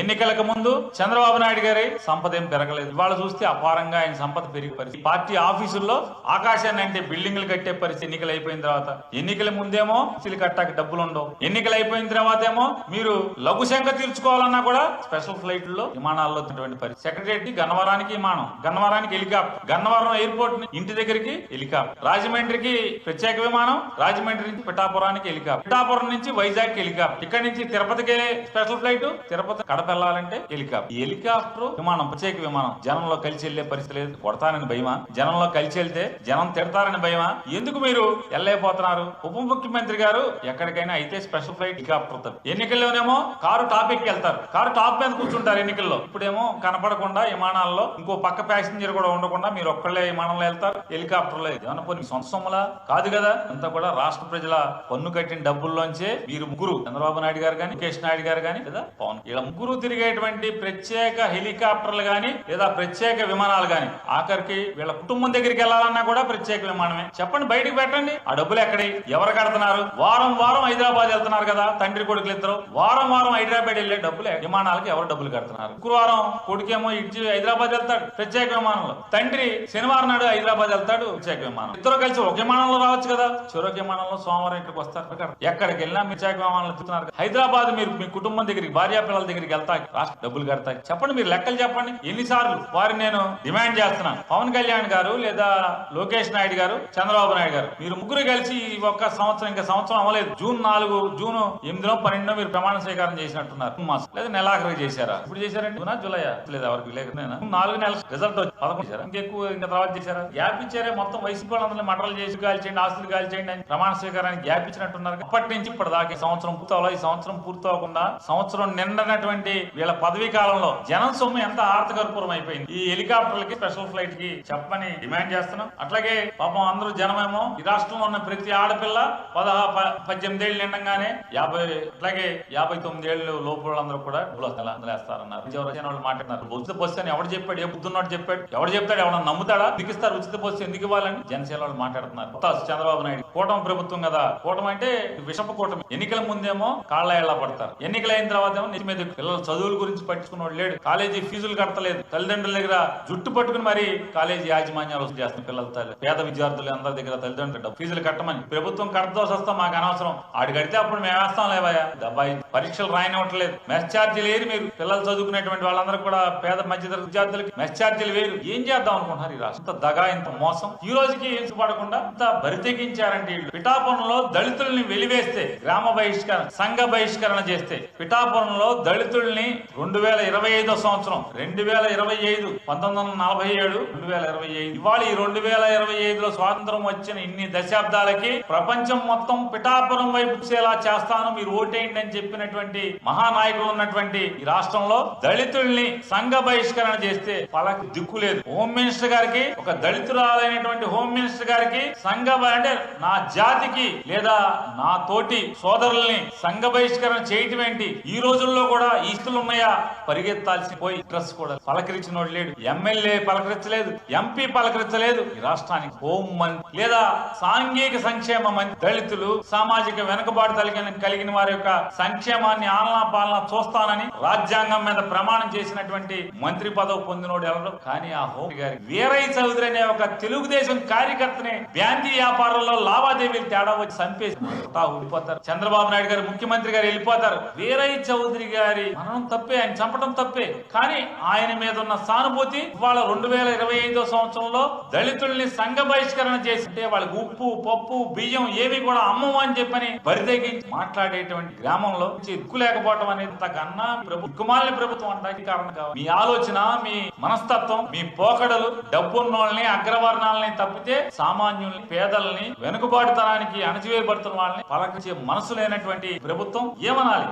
ఎన్నికలకు ముందు చంద్రబాబు నాయుడు గారి సంపద ఏం పెరగలేదు. ఇవాళ చూస్తే అపారంగా ఆయన సంపద పెరిగి పరిస్థితి పార్టీ ఆఫీసుల్లో ఆకాశాన్ని అంటే బిల్డింగ్లు కట్టే పరిస్థితి ఎన్నికలు అయిపోయిన తర్వాత ఎన్నికల ముందేమో సిలి కట్టాక డబ్బులు ఉండవు ఎన్నికలు అయిపోయిన తర్వాత ఏమో మీరు లఘు శంఖ తీర్చుకోవాలన్నా కూడా స్పెషల్ ఫ్లైట్లో విమానాల్లో పరిస్థితి. సెక్రటరీ గన్నవరానికి విమానం గన్నవరానికి హెలికాప్టర్ గన్నవరం ఎయిర్పోర్ట్ ఇంటి దగ్గరికి హెలికాప్టర్ రాజమండ్రికి ప్రత్యేక విమానం రాజమండ్రి నుంచి పిఠాపురానికి హెలికాప్టర్ పిఠాపురం నుంచి వైజాగ్ హెలికాప్టర్. ఇక్కడ నుంచి తిరుపతికి స్పెషల్ ఫ్లైట్ తిరుపతి కడప వెళ్ళాలంటే హెలికాప్టర్. హెలికాప్టర్ విమానం ప్రత్యేక విమానం. జనంలో కలిసి వెళ్ళే పరిస్థితి లేదు. కొడతానని భయమా? జనంలో కలిసి వెళ్తే జనం తిడతారని భయమా? ఎందుకు మీరు వెళ్ళలేకపోతున్నారు? ఉప ముఖ్యమంత్రి గారు ఎక్కడికైనా అయితే స్పెషల్ ఫ్లైట్ హెలికాప్టర్ ఎన్నికల్లోనేమో కారు టాపిక్ వెళ్తారు. కారు టాప్ మీద కూర్చుంటారు ఎన్నికల్లో. ఇప్పుడేమో కనపడకుండా విమానాల్లో ఇంకో పక్క ప్యాసింజర్ కూడా ఉండకుండా మీరు ఒక్కళ్ళే విమానంలో వెళ్తారు హెలికాప్టర్లో ఏమన్నా పోనీ సొంత సొమ్ములా? కాదు కదా. అంతా కూడా రాష్ట్ర ప్రజల పన్ను కట్టిన డబ్బుల్లోంచే మీరు ముగ్గురు చంద్రబాబు నాయుడు గారు కానీ ముఖేష్ నాయుడు గారు కానీ లేదా పవన్ ఇలా ముగ్గురు తిరిగేటువంటి ప్రత్యేక హెలికాప్టర్లు గాని లేదా ప్రత్యేక విమానాలు గాని ఆఖరికి వీళ్ళ కుటుంబం దగ్గరికి వెళ్ళాలన్నా కూడా ప్రత్యేక విమానమే. చెప్పండి బయటకు పెట్టండి. ఆ డబ్బులు ఎక్కడి? ఎవరు కడుతున్నారు? వారం వారం హైదరాబాద్ వెళ్తున్నారు కదా తండ్రి కొడుకులు ఇద్దరు. వారం వారం హైదరాబాద్ వెళ్ళే డబ్బులు. విమానాలకి ఎవరు డబ్బులు కడుతున్నారు? శుక్రవారం కొడుకేమో ఇచ్చి హైదరాబాద్ వెళ్తాడు ప్రత్యేక విమానంలో. తండ్రి శనివారం నాడు హైదరాబాద్ వెళ్తాడు ప్రత్యేక విమానం. ఇద్దరు కలిసి ఒక విమానంలో రావచ్చు కదా. చివరికి విమానంలో సోమవారం ఇక్కడికి వస్తారు. ఎక్కడికి వెళ్ళినా ప్రత్యేక విమానంలో తిరుగుతున్నారు హైదరాబాద్ మీరు మీ కుటుంబం దగ్గరికి భార్యా పిల్లల దగ్గరికి వెళ్తా రాష్ట్ర డబ్బులు కడతాయి చెప్పండి మీరు లెక్కలు చెప్పండి. ఎన్నిసార్లు? వారిని నేను డిమాండ్ చేస్తున్నాను. పవన్ కళ్యాణ్ గారు లేదా లోకేష్ నాయుడు గారు చంద్రబాబు నాయుడు గారు మీరు ముగ్గురు కలిసి ఈ ఒక్క సంవత్సరం ఇంకా సంవత్సరం అవ్వలేదు. జూన్ నాలుగు జూన్ ఎనిమిదిలో పన్నెండులో మీరు ప్రమాణ స్వీకారం చేసినట్టున్నారు. మాసం లేదా నెలాఖరు చేశారా? ఇప్పుడు చేశారండి జూనా జూలై లేదా ఎవరికి లేకపోయినా నాలుగు నెలల రిజల్ట్ వచ్చి పదకొండు చేశారా? ఇంకెక్కువ ఇంకా తర్వాత చేశారా? గ్యాప్ ఇచ్చారే మొత్తం వైసీపీ వాళ్ళందరినీ మటలు చేసి కాల్చేయండి ఆస్తులు కాల్చేయండి అని ప్రమాణ స్వీకారానికి గ్యాప్ ఇచ్చినట్టున్నారు. అప్పటి నుంచి ఇప్పటి దాకా ఈ సంవత్సరం పూర్తవలా ఈ సంవత్సరం పూర్తవకుండా సంవత్సరం నిండనటువంటి వీళ్ళ పదవీ కాలంలో జనం సొమ్ము ఎంత ఆర్థకర్పూరం అయిపోయింది? ఈ హెలికాప్టర్లకి స్పెషల్ ఫ్లైట్కి చెప్పని డిమాండ్ చేస్తున్నాం. అట్లాగే పాపం అందరూ జనమేమో ఈ రాష్ట్రంలో ఉన్న ప్రతి ఆడపిల్ల పదహా ప- పద్దెనిమిది ఏళ్ళు నిండంగానే యాభై అట్లాగే యాభై తొమ్మిది ఏళ్ళు లోపు కూడా వదిలేస్తారన్నారు. వేస్తారన్నారు వాళ్ళు మాట్లాడినారు ఉచిత బస్సు అని ఎవడు చెప్పాడు? ఏ బుద్ధున్నాడు చెప్పాడు? ఎవడు చెప్తాడు? ఎవడన్నా నమ్ముతాడా? దిగిస్తారు ఉచిత బస్సు ఎందుకు ఇవ్వాలని? జనసేన వాళ్ళు మాట్లాడుతున్నారు. చంద్రబాబు నాయుడు కూటమి ప్రభుత్వం కదా. కూటమి అంటే విషప కూటమి. ఎన్నికల ముందేమో కాళ్ళ ఏళ్ళ పడతారు. ఎన్నికలైన తర్వాత ఏమో నిజమే పిల్లలు పిల్లల చదువుల గురించి పట్టించుకున్నాడు లేడు. కాలేజీ ఫీజులు కట్టలేదు. తల్లిదండ్రుల దగ్గర జుట్టు పట్టుకుని మరి కాలేజీ యాజమాన్యాలు చేస్తున్న పిల్లల తల్లి పేద విద్యార్థులు అందరి దగ్గర తల్లిదండ్రులు ఫీజులు కట్టమని ప్రభుత్వం కట్టదోసి వస్తాం మాకు అనవసరం. ఆడు కడితే అప్పుడు మేము వేస్తాం లేవయ్యా దబ్బాయి పరీక్షలు రాయనివ్వట్లేదు. మెస్ ఛార్జీలు వేరు మీరు. పిల్లలు చదువుకునేటువంటి వాళ్ళందరూ కూడా పేద మధ్యతరగతి విద్యార్థులకి మెస్ ఛార్జీలు వేరు. ఏం చేద్దాం అనుకుంటున్నారు ఈ రాష్ట్రం? ఇంత దగా ఇంత మోసం. ఈ రోజుకి ఏం పడకుండా ఇంత బరితెగించారంటే వీళ్ళు. పిఠాపురంలో దళితుల్ని వెలివేస్తే గ్రామ బహిష్కరణ సంఘ బహిష్కరణ చేస్తే పిఠాపురంలో దళితులు దళితుల్ని రెండు వేల ఇరవై ఐదో సంవత్సరం రెండు వేల ఇరవై ఐదు పంతొమ్మిది వందల నలభై ఏడు రెండు వేల ఇరవై ఐదు. ఇవాళ ఈ రెండు వేల ఇరవై ఐదులో స్వాతంత్రం వచ్చిన ఇన్ని దశాబ్దాలకి ప్రపంచం మొత్తం పిఠాపురం వైపు చూసేలా చేస్తాను మీరు ఓటేయండి అని చెప్పినటువంటి మహానాయకులు ఉన్నటువంటి ఈ రాష్ట్రంలో దళితుల్ని సంఘ బహిష్కరణ చేస్తే వాళ్ళకి దిక్కు లేదు. హోమ్ మినిస్టర్ గారికి ఒక దళితురాలైనటువంటి హోమ్ మినిస్టర్ గారికి సంఘ అంటే నా జాతికి లేదా నా తోటి సోదరుల్ని సంఘ బహిష్కరణ చేయటం ఏంటి? ఈ రోజుల్లో కూడా లిస్టులు ఉన్నాయా పరిగెత్తాల్సి పోయి డ్రెస్ కూడా పలకరించినోడు లేడు. ఎమ్మెల్యే పలకరించలేదు ఎంపీ పలకరించలేదు. ఈ రాష్ట్రానికి హోం మంత్రి లేదా సాంఘిక సంక్షేమ మంత్రి దళితులు సామాజిక వెనుకబాటు కలిగిన కలిగిన వారి యొక్క సంక్షేమాన్ని ఆలనా పాలన చూస్తానని రాజ్యాంగం మీద ప్రమాణం చేసినటువంటి మంత్రి పదవి పొందినోడు ఎవరు? కానీ ఆ హోం గారి వీరయ్య చౌదరి అనే ఒక తెలుగుదేశం కార్యకర్తని బ్యాంకీ వ్యాపారంలో లావాదేవీలు తేడా వచ్చి చంపేసి ఊడిపోతారు. చంద్రబాబు నాయుడు గారు ముఖ్యమంత్రి గారు వెళ్ళిపోతారు. వీరయ్య చౌదరి గారి మరణం తప్పే ఆయన చంపడం తప్పే. కానీ ఆయన మీద ఉన్న సానుభూతి ఇవాళ రెండు వేల ఇరవై ఐదో సంవత్సరంలో దళితుల్ని సంఘ బహిష్కరణ చేసి అంటే వాళ్ళకి ఉప్పు పప్పు బియ్యం ఏవి కూడా అమ్మము అని చెప్పని బరితెగించి మాట్లాడేటువంటి గ్రామంలో దిక్కు లేకపోవడం అనేది అంతకన్నా ప్రభు దిక్కుమాలిన ప్రభుత్వం అంటే కారణం కావాలి. మీ ఆలోచన మీ మనస్తత్వం మీ పోకడలు డబ్బున్నోళ్ళని అగ్రవర్ణాలని తప్పితే సామాన్యుల్ని పేదల్ని వెనుకబాటుతనానికి అణచివేయబడుతున్న వాళ్ళని పలకరించే మనసు లేనటువంటి ప్రభుత్వం ఏమనాలి?